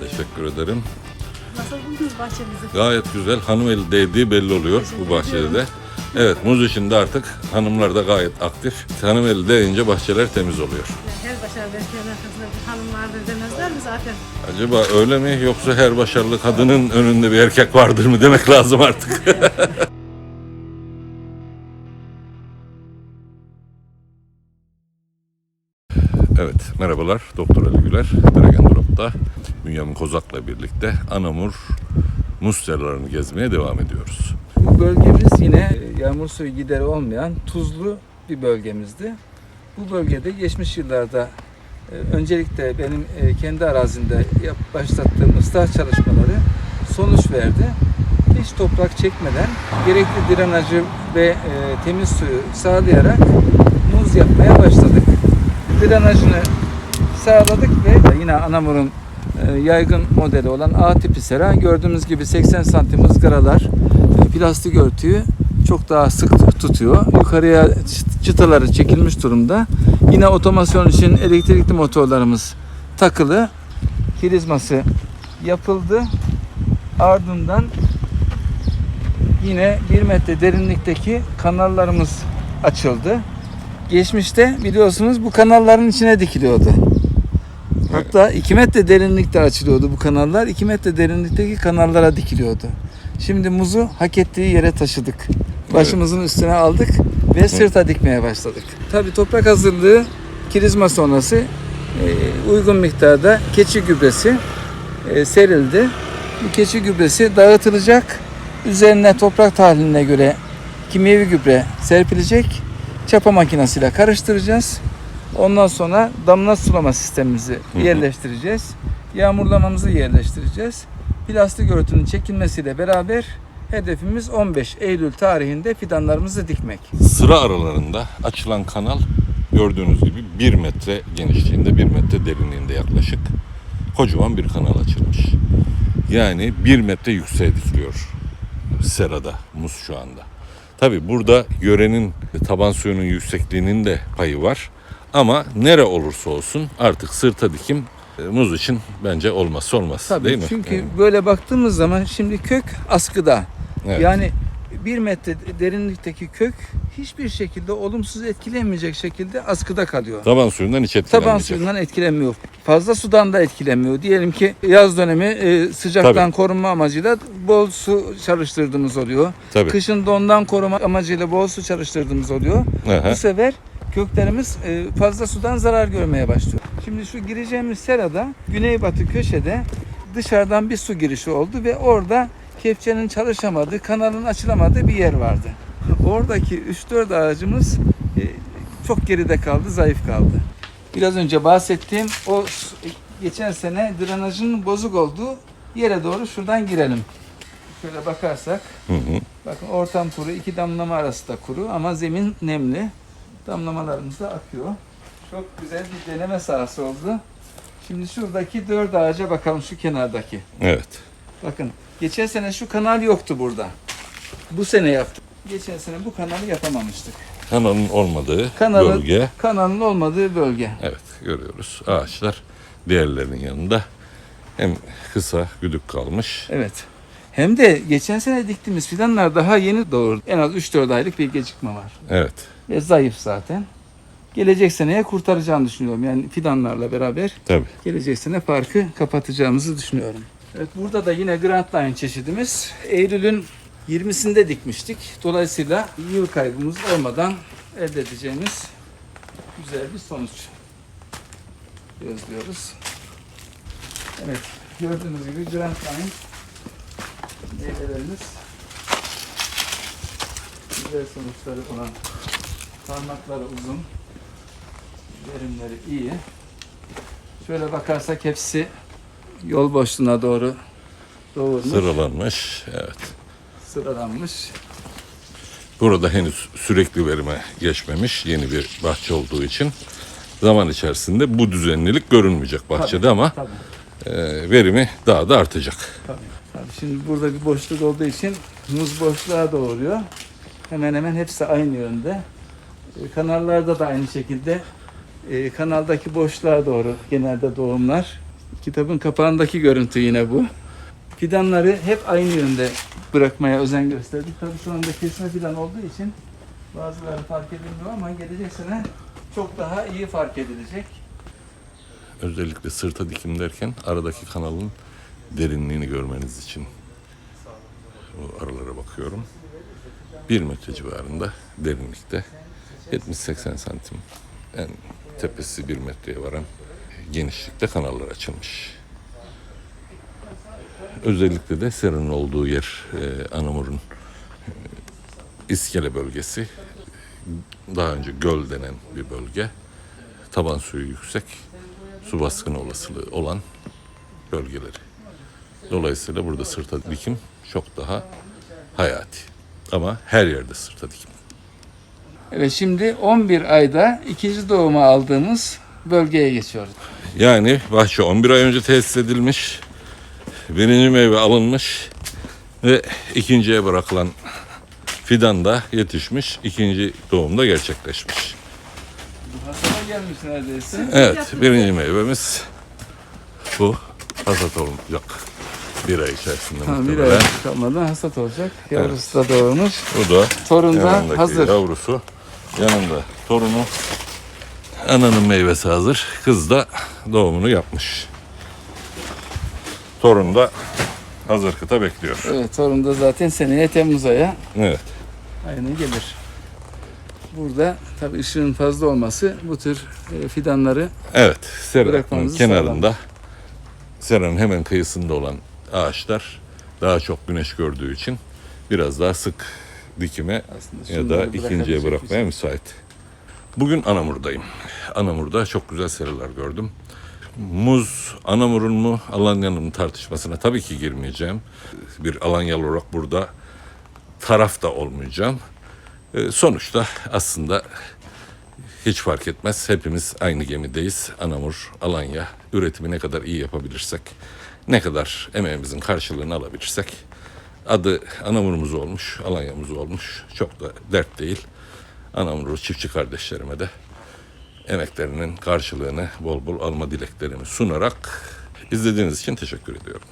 Teşekkür ederim. Nasıl buldunuz bahçemizi? Gayet güzel. Hanım eli değdiği belli oluyor bu bahçede de. Evet muz işinde artık hanımlar da gayet aktif. Hanım eli değince bahçeler temiz oluyor. Her başarılı erkeğin arkasında bir hanım vardır demezler mi zaten? Acaba öyle mi yoksa her başarılı kadının önünde bir erkek vardır mı demek lazım artık. evet merhabalar Doktor Ali Güler. Dragendrop'ta Bünyamin Kozak'la birlikte Anamur muz gezmeye devam ediyoruz. Bu bölgemiz yine yağmur suyu gideri olmayan tuzlu bir bölgemizdi. Bu bölgede geçmiş yıllarda e, öncelikle benim e, kendi arazimde başlattığım ıslah çalışmaları sonuç verdi. Hiç toprak çekmeden gerekli drenajı ve e, temiz suyu sağlayarak muz yapmaya başladık. Drenajını sağladık ve yine Anamur'un e, yaygın modeli olan A tipi sera gördüğümüz gibi 80 santim ızgaralar e, plastik örtüyü çok daha sık tutuyor. Yukarıya çıt- çıtaları çekilmiş durumda. Yine otomasyon için elektrikli motorlarımız takılı. Kirizması yapıldı. Ardından yine 1 metre derinlikteki kanallarımız açıldı. Geçmişte biliyorsunuz bu kanalların içine dikiliyordu. Hatta 2 metre derinlikte açılıyordu bu kanallar. 2 metre derinlikteki kanallara dikiliyordu. Şimdi muzu hak ettiği yere taşıdık. Başımızın üstüne aldık ve sırta dikmeye başladık. Tabii toprak hazırlığı kirizma sonrası e, uygun miktarda keçi gübresi e, serildi. Bu keçi gübresi dağıtılacak. Üzerine toprak tahliline göre kimyevi gübre serpilecek. Çapa makinesiyle karıştıracağız. Ondan sonra damla sulama sistemimizi yerleştireceğiz. Yağmurlamamızı yerleştireceğiz. Plastik örtünün çekilmesiyle beraber hedefimiz 15 Eylül tarihinde fidanlarımızı dikmek. Sıra aralarında açılan kanal gördüğünüz gibi 1 metre genişliğinde 1 metre derinliğinde yaklaşık kocaman bir kanal açılmış. Yani 1 metre yükseğe dikiliyor serada muz şu anda. Tabi burada yörenin taban suyunun yüksekliğinin de payı var. Ama nere olursa olsun artık sırta dikim e, muz için bence olmazsa olmaz Tabii değil mi? çünkü Yani, böyle baktığımız zaman şimdi kök askıda. evet. Yani bir metre derinlikteki kök hiçbir şekilde olumsuz etkilenmeyecek şekilde askıda kalıyor. taban suyundan hiç Taban etkilenmeyecek. suyundan etkilenmiyor. Fazla sudan da etkilenmiyor. Diyelim ki yaz dönemi e, sıcaktan Tabii. korunma amacıyla bol su çalıştırdığımız oluyor. Tabii. Kışın dondan koruma amacıyla bol su çalıştırdığımız oluyor. Aha. Bu sefer köklerimiz e, fazla sudan zarar görmeye başlıyor. Şimdi şu gireceğimiz serada güneybatı köşede dışarıdan bir su girişi oldu ve orada kepçenin çalışamadığı, kanalın açılamadığı bir yer vardı. Oradaki 3-4 ağacımız e, çok geride kaldı, zayıf kaldı. Biraz önce bahsettiğim o su- geçen sene drenajın bozuk olduğu yere doğru şuradan girelim. Şöyle bakarsak Hı hı. Bakın ortam kuru, iki damlama arası da kuru ama zemin nemli. Damlamalarımız da akıyor. Çok güzel bir deneme sahası oldu. Şimdi şuradaki dört ağaca bakalım şu kenardaki. Evet. Bakın geçen sene şu kanal yoktu burada. Bu sene yaptık. Geçen sene bu kanalı yapamamıştık. Kanalın olmadığı Kanalın- bölge. Kanalın olmadığı bölge. Evet görüyoruz. Ağaçlar diğerlerinin yanında hem kısa güdük kalmış. Evet. Hem de geçen sene diktiğimiz fidanlar daha yeni doğurdu. En az 3-4 aylık bir gecikme var. Evet. Ve zayıf zaten. Gelecek seneye kurtaracağını düşünüyorum. Yani fidanlarla beraber Tabii. gelecek sene farkı kapatacağımızı düşünüyorum. Evet burada da yine Grand Line çeşidimiz. Eylül'ün 20'sinde dikmiştik. Dolayısıyla yıl kaybımız olmadan elde edeceğimiz güzel bir sonuç gözlüyoruz. Evet gördüğünüz gibi Grand Line meyvelerimiz güzel sonuçları olan parmakları uzun verimleri iyi. Şöyle bakarsak hepsi yol boşluğuna doğru doğurmuş, Sıralanmış. Evet. sıralanmış. Burada henüz sürekli verime geçmemiş yeni bir bahçe olduğu için zaman içerisinde bu düzenlilik görünmeyecek bahçede Tabii, ama Tabii, e, verimi daha da artacak. tabii, tabii. Şimdi burada bir boşluk olduğu için muz boşluğa doğuruyor. Hemen hemen hepsi aynı yönde. E, Kanallarda da aynı şekilde e, kanaldaki boşluğa doğru genelde doğumlar Kitabın kapağındaki görüntü yine bu. Fidanları hep aynı yönde bırakmaya özen gösterdik. Tabii şu anda kesme fidan olduğu için bazıları fark edilmiyor ama gelecek sene çok daha iyi fark edilecek. Özellikle sırta dikim derken aradaki kanalın derinliğini görmeniz için bu aralara bakıyorum. 1 metre civarında derinlikte 70-80 santim en tepesi 1 metreye varan genişlikte kanallar açılmış. Özellikle de seranın olduğu yer e, Anamur'un e, iskele bölgesi. Daha önce göl denen bir bölge. Taban suyu yüksek su baskını olasılığı olan bölgeleri. Dolayısıyla burada sırta dikim çok daha hayati. Ama her yerde sırta dikim. Evet şimdi 11 ayda ikinci doğumu aldığımız bölgeye geçiyoruz. Yani bahçe 11 ay önce tesis edilmiş. Birinci meyve alınmış ve ikinciye bırakılan fidan da yetişmiş. ikinci doğumda gerçekleşmiş. Hasara gelmiş neredeyse. Evet, birinci meyvemiz bu. Hasat olacak bir ay içerisinde Ha, bir ay kalmadan hasat olacak. Yavrusu da doğmuş. Bu da Torun da hazır. yavrusu. Yanında torunu. Ananın meyvesi hazır. Kız da doğumunu yapmış. Torun da hazır kıta bekliyor. Evet torun da zaten seneye Temmuz aya Evet. aynı gelir. Burada tabii ışığın fazla olması bu tür e, fidanları Evet. Seranın Bırakmamızı kenarında seranın hemen kıyısında olan ağaçlar daha çok güneş gördüğü için biraz daha sık dikime aslında ya da ikinciye bırakmaya müsait. Bugün Anamur'dayım. Anamur'da çok güzel seriler gördüm. Muz, Anamur'un mu, Alanya'nın mı tartışmasına tabii ki girmeyeceğim. Bir Alanyalı olarak burada taraf da olmayacağım. Ee, Sonuçta aslında hiç fark etmez. Hepimiz aynı gemideyiz. Anamur, Alanya üretimi ne kadar iyi yapabilirsek, ne kadar emeğimizin karşılığını alabilirsek adı Anamur'umuz olmuş, Alanya'mız olmuş. Çok da dert değil. Anamur'u çiftçi kardeşlerime de emeklerinin karşılığını bol bol alma dileklerimi sunarak izlediğiniz için teşekkür ediyorum.